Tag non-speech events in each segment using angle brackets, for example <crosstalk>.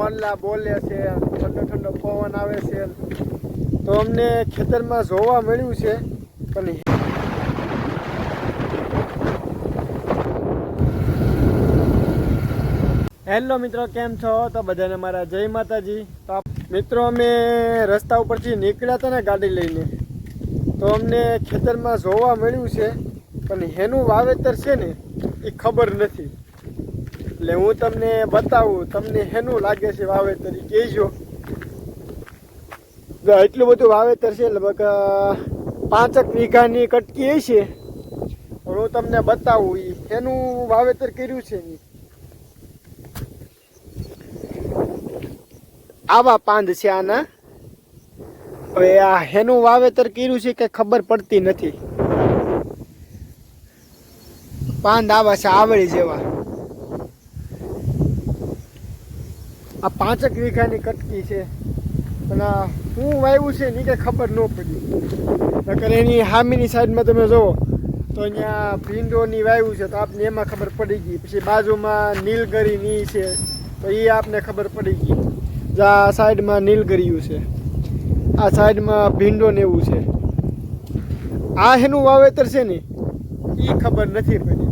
મોરલા બોલે છે, ઠંડો ઠંડો પવન આવે છે. તો અમને ખેતરમાં જોવા મળ્યું છે, પણ હેલો મિત્રો, કેમ છો? તો બધાને મારા જય માતાજી. તો મિત્રો, અમે રસ્તા ઉપરથી નીકળ્યા હતા ને ગાડી લઈને. તો અમને ખેતરમાં જોવા મળ્યું છે, પણ એનું વાવેતર છે ને, એ ખબર નથી. એટલે હું તમને બતાવું, તમને હેનું લાગે છે વાવેતર એ કહેજો. એટલું બધું વાવેતર છે, લગભગ પાંચક વીઘાની કટકી એ છે. હું તમને બતાવું એ એનું વાવેતર કર્યું છે આવા પાંદ છે આના. હવે આ હેનું વાવેતર કર્યું છે કે ખબર પડતી નથી. પાંદ આવા છે, આવળી જેવા. આ પાંચક વીઘાની કટકી છે. પણ આ શું વાવ્યું છે ની કે ખબર ન પડી. નકર એની હામીની સાઈડમાં તમે જુઓ, તો અહીંયા ભીંડોની વાવ્યું છે તો આપને એમાં ખબર પડી ગઈ. પછી બાજુમાં નીલગરી ની છે, તો એ આપને ખબર પડી ગઈ. જે આ સાઈડમાં નીલગરિયું છે. આ સાઈડમાં ભીંડો ને એવું છે. આ એનું વાવેતર છે ને એ ખબર નથી પડી.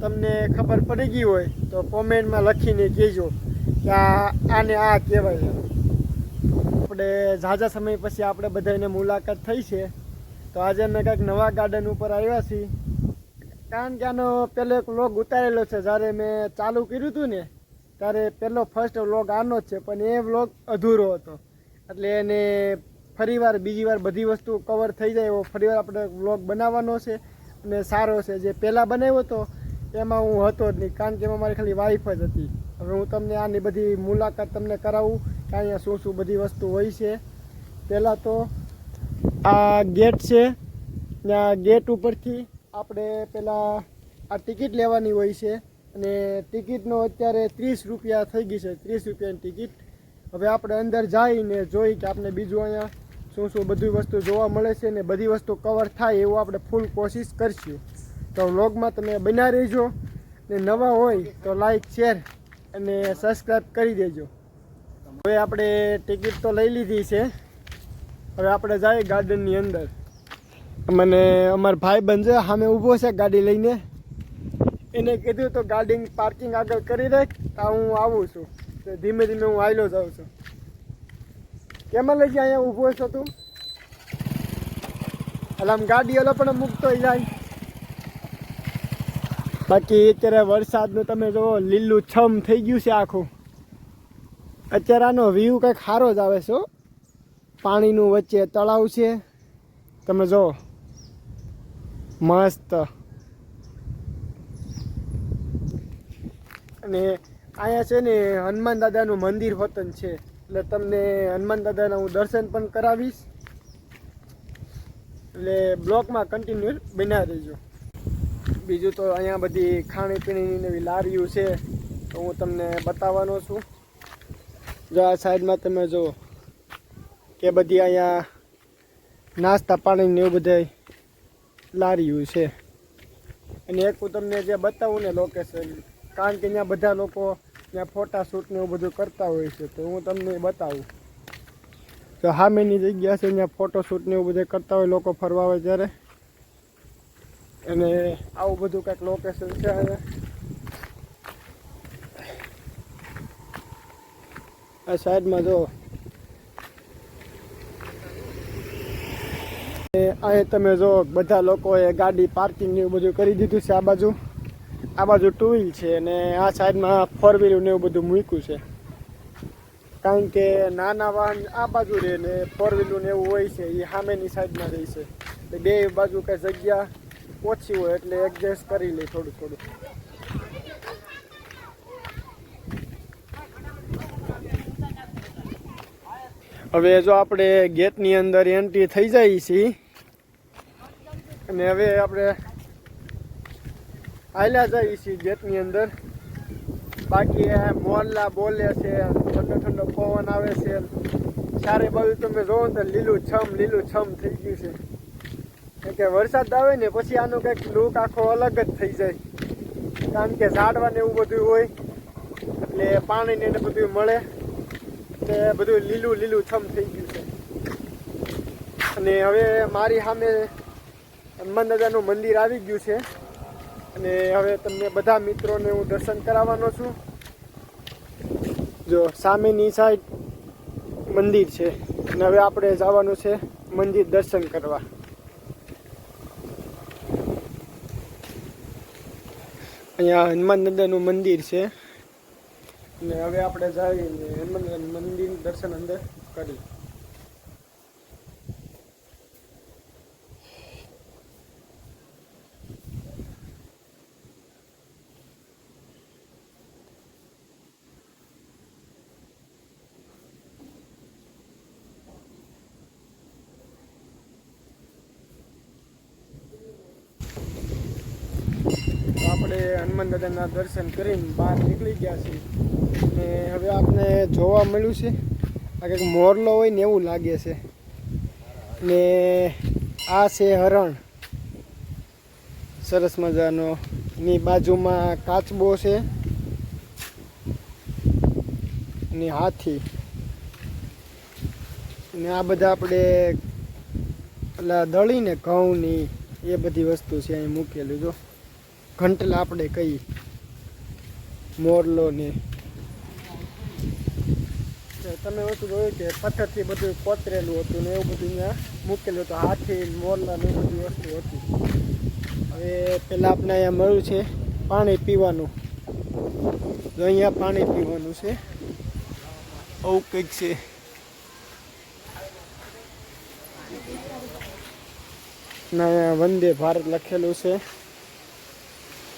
તમને ખબર પડી ગઈ હોય તો કોમેન્ટમાં લખીને કહેજો. આને આ કહેવાય આપણે ઝાઝા સમય પછી આપણે બધાને મુલાકાત થઈ છે. તો આજે અમે કંઈક નવા ગાર્ડન ઉપર આવ્યા છીએ. કારણ કે આનો પહેલો એક વ્લોગ ઉતારેલો છે. જ્યારે મેં ચાલુ કર્યું હતું ને, ત્યારે પહેલો ફર્સ્ટ વ્લોગ આનો જ છે. પણ એ વ્લોગ અધૂરો હતો. એટલે એને ફરીવાર બીજી વાર બધી વસ્તુ કવર થઈ જાય એવો ફરીવાર આપણે વ્લોગ બનાવવાનો છે. અને સારો છે. જે પહેલાં બનાવ્યો હતો, એમાં હું હતો જ નહીં. કારણ કે એમાં મારી ખાલી વાઈફ જ હતી. હવે હું તમને આની બધી મુલાકાત તમને કરાવું કે અહીંયા શું શું બધી વસ્તુ હોય છે. પહેલાં તો આ ગેટ છે. ત્યાં ગેટ ઉપરથી આપણે પહેલાં આ ટિકિટ લેવાની હોય છે. અને ટિકિટનો અત્યારે ત્રીસ રૂપિયા થઈ ગઈ છે. ત્રીસ રૂપિયાની ટિકિટ. હવે આપણે અંદર જઈને જોઈ કે આપણે બીજું અહીંયા શું શું બધી વસ્તુ જોવા મળે છે ને બધી વસ્તુ કવર થાય એવું આપણે ફૂલ કોશિશ કરશું. તો વ્લોગમાં તમે બના રહેજો. ને નવા હોય તો લાઈક શેર અને સબસ્ક્રાઈબ કરી દેજો. હવે આપણે ટિકિટ તો લઈ લીધી છે. હવે આપણે જઈએ ગાર્ડનની અંદર. મને અમારો ભાઈ બંધ સામે ઊભો છે ગાડી લઈને. એને કીધું તો ગાડી પાર્કિંગ આગળ કરી રાખ તો હું આવું છું. ધીમે ધીમે હું આવેલો જાઉં છું. કેમાં લઈ જાય અહીંયા ઊભો છો તું? એટલે આમ ગાડી ઓલો પણ મૂકતો જાય. બાકી અત્યારે વરસાદનું તમે જુઓ, લીલું છમ થઈ ગયું છે આખું. અત્યારે આનો વ્યૂ કંઈક સારો જ આવે છે પાણીનું વચ્ચે તળાવ છે. તમે જો મસ્ત. અને અહીંયા છે ને હનુમાન દાદાનું મંદિર વતન છે. એટલે તમને હનુમાન દાદાના હું દર્શન પણ કરાવીશ. એટલે બ્લોકમાં કન્ટિન્યુ બન્યા રહેજો. બીજું તો અહીંયા બધી ખાણીપીણીની એવી લારીઓ છે, તો હું તમને બતાવવાનો છું. જો આ સાઈડમાં તમે જુઓ કે બધી અહીંયા નાસ્તા પાણીને એવું બધા લારીઓ છે. અને એક હું તમને જે બતાવું ને લોકેશન કારણ કે ત્યાં બધા લોકો ત્યાં ફોટા શૂટ ને એવું બધું કરતા હોય છે, તો હું તમને બતાવું. તો સામેની જગ્યા છે, ત્યાં ફોટો શૂટ ને એવું બધું કરતા હોય, લોકો ફરવા હોય ત્યારે. અને આવું બધું કંઈક લોકેશન છે આ સાઈડમાં જો. અહીં તમે જો બધા લોકોએ ગાડી પાર્કિંગ ને એવું બધું કરી દીધું છે આ બાજુ. આ બાજુ ટુ વ્હીલ છે અને આ સાઈડમાં ફોર વ્હીલ ને એવું બધું મૂક્યું છે. કારણ કે નાના વાહન આ બાજુ રહે ને ફોર વ્હીલર ને એવું હોય છે એ સામેની સાઈડમાં રહે છે. બે બાજુ કઈ જગ્યા ઓછી હોય એટલે એડજસ્ટ કરી લે થોડું થોડું. હવે જો આપણે ગેટની અંદર એન્ટ્રી થઈ જાય છીએ અને હવે આપણે આયલા જઈએ છીએ ગેટની અંદર. બાકી મોરલા બોલે છે, ઠંડો ઠંડો પવન આવે છે. ચારે બાજુ તમે જોવો તો લીલું છમ લીલું છમ થઈ ગયું છે. કે વરસાદ આવે ને પછી આનો કંઈક લુક આખો અલગ જ થઈ જાય. કારણ કે ઝાડવા ને એવું બધું હોય, એટલે પાણી ને બધું મળે. તે બધું લીલું લીલું છમ થઈ ગયું છે. અને હવે મારી સામે હનુમાન દાદાનું મંદિર આવી ગયું છે. અને હવે તમને બધા મિત્રોને હું દર્શન કરાવવાનો છું. જો સામેની સાઈડ મંદિર છે. અને હવે આપણે જવાનું છે મંદિર દર્શન કરવા. અહીંયા હનુમાન દાદાનું મંદિર છે. અને હવે આપણે જઈને હનુમાન દાદાનું મંદિર દર્શન અંદર કરી. હનુમાન દાદાના દર્શન કરીને બહાર નીકળી ગયા છીએ અને હવે આપણે જોવા મળ્યું છે, આ કંઈક મોરલો હોય ને એવું લાગે છે. ને આ છે હરણ. સરસ મજાનો. એની બાજુમાં કાચબો છે. ને હાથી. ને આ બધા આપણે પેલા દળીને ઘઉંની એ બધી વસ્તુ છે અહીં મૂકેલું જો. ઘંટલા આપણે કહીએ મોરલો ને. તમે ઓછું જોયું કે પથ્થરથી બધું કોતરેલું હતું ને એવું બધું અહીંયા મૂકેલું હતું. હાથી, મોરલા ને બધી વસ્તુ હતી. હવે પહેલાં આપણે અહીંયા મળ્યું છે પાણી પીવાનું. જો અહીંયા પાણી પીવાનું છે. આવું કંઈક છે. ના વંદે ભારત લખેલું છે.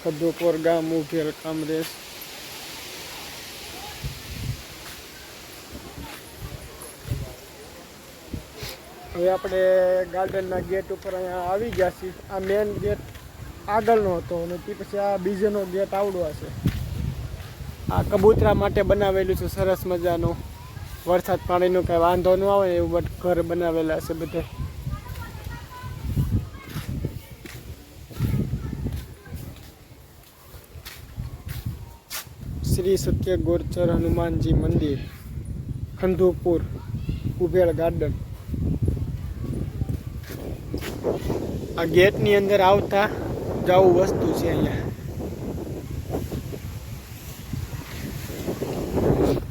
કદુપોર ગામ ઉભેર કામરેજ. હવે આપણે ગાર્ડનના ગેટ ઉપર અહીંયા આવી ગયા છીએ. આ મેન ગેટ આગળનો હતો અને તે પછી આ બીજેનો ગેટ આવડો હશે. આ કબૂતરા માટે બનાવેલું છે સરસ મજાનું. વરસાદ પાણીનો કાંઈ વાંધો ન આવે એવું બટ ઘર બનાવેલા છે બધે. શ્રી સત્ય ગોરચર હનુમાનજી મંદિર, ખંધુપુર ઉભેળ ગાર્ડન. આ ગેટની અંદર આવતા જવું વસ્તુ છે અહીંયા.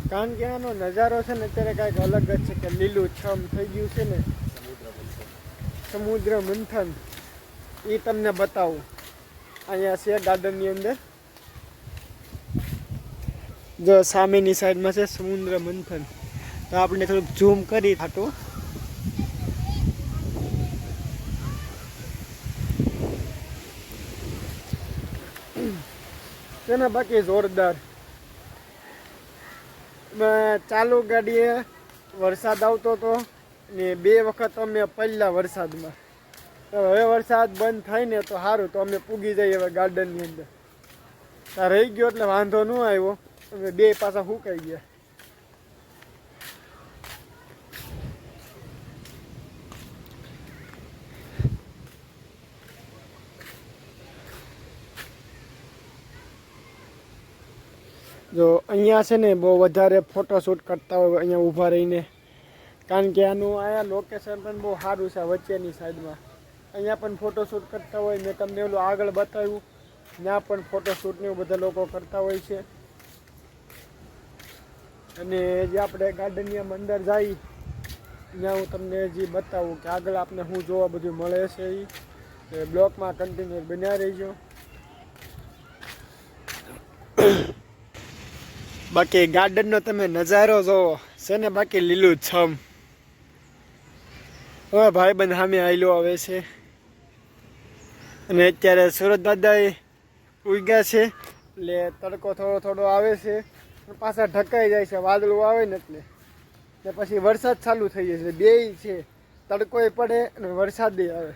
કારણ કે આનો નજારો છે ને અત્યારે કાંઈક અલગ જ છે કે લીલું છમ થઈ ગયું છે ને. સમુદ્ર મંથન. એ તમને બતાવું. અહીંયા છે ગાર્ડનની અંદર. જો સામેની સાઈડમાં છે સમુદ્ર મંથન. તો આપણે થોડુંક ઝૂમ કરી થાતું છે ને બાકી જોરદાર. ચાલુ ગાડીએ વરસાદ આવતો હતો ને બે વખત અમે પહેલાં વરસાદમાં. તો હવે વરસાદ બંધ થાય ને તો સારું તો અમે પૂગી જઈએ હવે ગાર્ડનની અંદર. રહી ગયો એટલે વાંધો ન આવ્યો. હવે બે પાછા સુકાઈ ગયા? જો અહીંયા છે ને બહુ વધારે ફોટોશૂટ કરતા હોય અહીંયા ઊભા રહીને. કારણ કે આનું અહીંયા લોકેશન પણ બહુ સારું છે વચ્ચેની સાઈડમાં અહીંયા પણ ફોટોશૂટ કરતા હોય, મેં તમને ઓલું આગળ બતાવ્યું. ત્યાં પણ ફોટોશૂટ ને એવું બધા લોકો કરતા હોય છે. અને જે આપણે ગાર્ડનની અંદર જઈ ત્યાં હું તમને જે બતાવું કે આગળ આપણે શું જોવા બધું મળે છે એ બ્લોકમાં કન્ટિન્યુ બન્યા રહીજો. <coughs> બાકી ગાર્ડનનો તમે નજારો જોવો, છે ને બાકી લીલું છમ. હવે ભાઈબંધ સામે આવેલો આવે છે. અને અત્યારે સુરત દાદા ઉગ્યા છે, એટલે તડકો થોડો થોડો આવે છે. પાછા ઢકાઈ જાય છે, વાદળું આવે ને એટલે. ને પછી વરસાદ ચાલુ થઈ જાય છે, બેય છે તડકોય પડે અને વરસાદે આવે.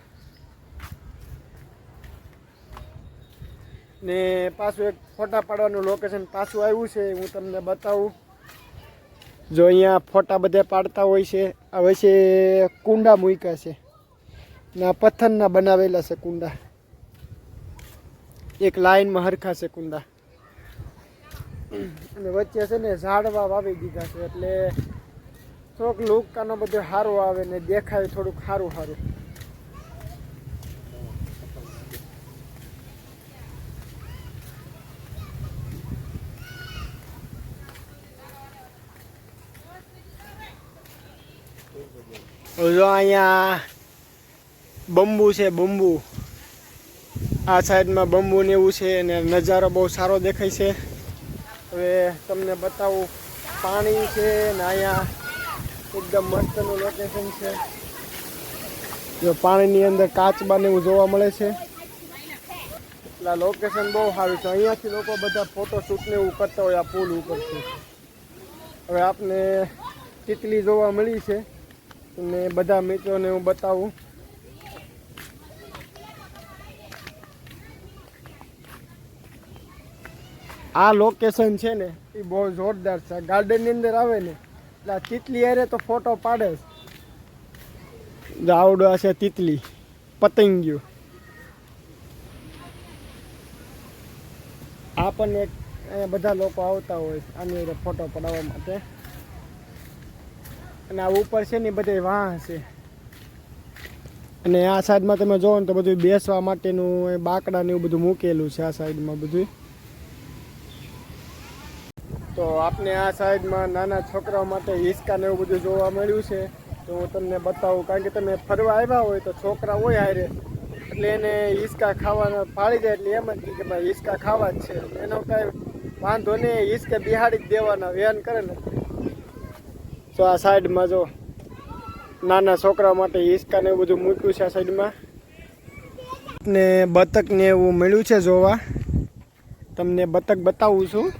ને પાછું એક ફોટા પાડવાનું લોકેશન પાછું આવ્યું છે, હું તમને બતાવું. જો અહીંયા ફોટા બધે પાડતા હોય છે, આ વચ્ચે કુંડા મૂક્યા છે. ને પથ્થરના બનાવેલા છે કુંડા. એક લાઈનમાં હરખા છે કુંડા. અને વચ્ચે છે ને ઝાડવા વાવી દીધા છે, એટલે થોડોક લુક આનો બધો સારો આવે ને દેખાય થોડુંક સારું સારું જો અહીંયા બંબુ છે, બંબુ. આ સાઈડમાં બંબુ ને એવું છે, અને નજારો બહુ સારો દેખાય છે. હવે તમને બતાવું, પાણી છે ને અહીંયા એકદમ મસ્તનું લોકેશન છે. જો પાણીની અંદર કાચબાને એવું જોવા મળે છે. એટલે લોકેશન બહુ સારું છે. અહીંયાથી લોકો બધા ફોટોશૂટને એવું કરતા હોય, આ પુલ ઉપરથી હવે આપને તિતલી જોવા મળી છે. ને બધા મિત્રોને હું બતાવું. આ લોકેશન છે ને, એ બહુ જોરદાર છે. ગાર્ડનની અંદર આવે ને, એટલે આ તિતલી અરે તો ફોટો પાડે જ. આવડો છે તિતલી, પતંગિયું. આ પણ એક, અહીંયા બધા લોકો આવતા હોય આની અંદર ફોટો પડાવવા માટે. અને આ ઉપર છે ને બધે વાહ છે. અને આ સાઈડમાં તમે જોવો ને તો બધું બેસવા માટેનું બાકડાને એવું બધું મૂકેલું છે, આ સાઈડમાં બધું તો આપને આ સાઈડમાં નાના છોકરાઓ માટે હિસકાને એવું બધું જોવા મળ્યું છે. તો હું તમને બતાવું, કારણ કે તમે ફરવા આવ્યા હોય તો છોકરા હોય હારે, એટલે એને હિસકા ખાવાનો ફાળી જાય એટલે એમ જ કે ભાઈ હિસકા ખાવા જ છે. એનો કાંઈ વાંધો નહીં, હિસકે બિહાડી જ દેવાના વેન કરે ને. તો આ સાઈડમાં જો નાના છોકરા માટે હિસકાને એવું બધું મૂક્યું છે આ સાઈડમાં. ને બતકને એવું મળ્યું છે જોવા. તમને બતક બતાવું છું.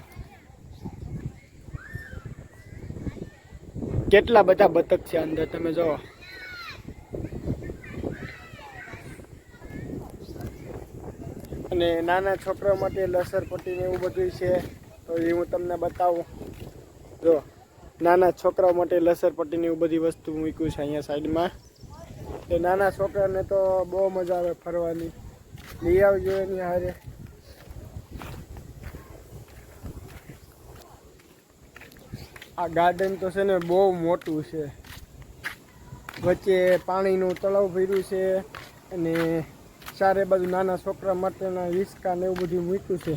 કેટલા બધા બતક છે અંદર, તમે જોવો અને નાના છોકરાઓ માટે લસરપટ્ટી ને એવું બધું છે, તો એ હું તમને બતાવું. જો, નાના છોકરાઓ માટે લસરપટ્ટી ને એવું બધી વસ્તુ મૂક્યું છે અહીંયા સાઈડમાં. એ નાના છોકરાને તો બહુ મજા આવે ફરવાની. લઈ આવજો એની હારે. આ ગાર્ડન તો છે ને બહુ મોટું છે. વચ્ચે પાણીનું તળાવ ભર્યું છે અને ચારે બાજુ નાના છોકરા માટેના વિસ્કા ને એવું બધું મૂક્યું છે.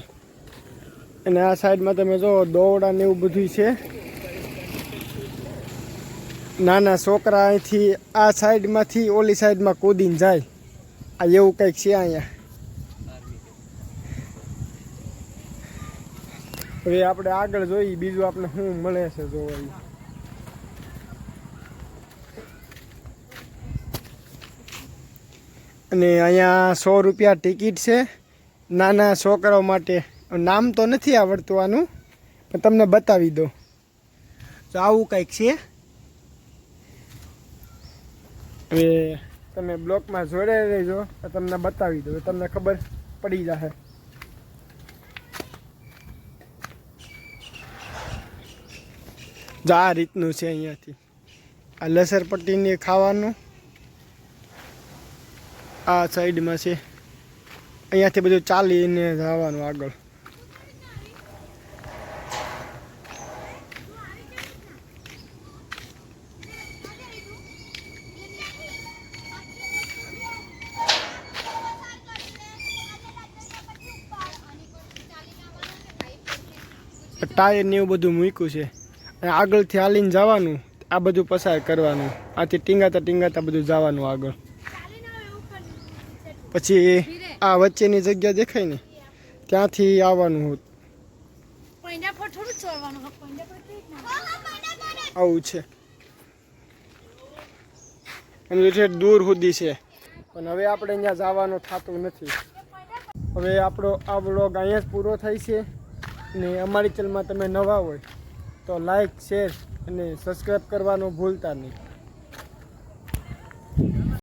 અને આ સાઈડમાં તમે જો દોવડા ને એવું બધું છે. નાના છોકરા અહીંથી આ સાઈડમાંથી ઓલી સાઈડમાં કૂદીને જાય. આ એવું કંઈક છે અહીંયા. હવે આપણે આગળ જોઈએ, બીજું આપણે શું મળે છે જોવાનું. અને અહીંયા સો રૂપિયા ટિકિટ છે. નાના છોકરાઓ માટે નામ તો નથી આવડતું આનું, પણ તમને બતાવી દો તો આવું કંઈક છે. હવે તમે બ્લોકમાં જોડે રહેજો તમને બતાવી દો તમને ખબર પડી જશે જો આ રીતનું છે અહીંયાથી. આ લસરપટ્ટીને ખાવાનું. આ સાઈડમાં છે. અહીંયાથી બધું ચાલીને જવાનું આગળ. ટાયર ને એવું બધું મૂક્યું છે. આગળથી હાલીને જવાનું આ બધું પસાર કરવાનું. આથી ટીંગાતા ટીંગાતા બધું જવાનું આગળ. પછી આ વચ્ચેની જગ્યા દેખાય ને ત્યાંથી આવવાનું હોત? આવું છે. એમ છે દૂર સુધી છે. પણ હવે આપણે અહીંયા જવાનું થતું નથી. હવે આપણો આ બ્લોગ અહીંયા જ પૂરો થાય છે. ને અમારી ચેનલમાં તમે નવા હોય તો લાઈક શેર અને સબસ્ક્રાઈબ કરવાનું ભૂલતા નહીં.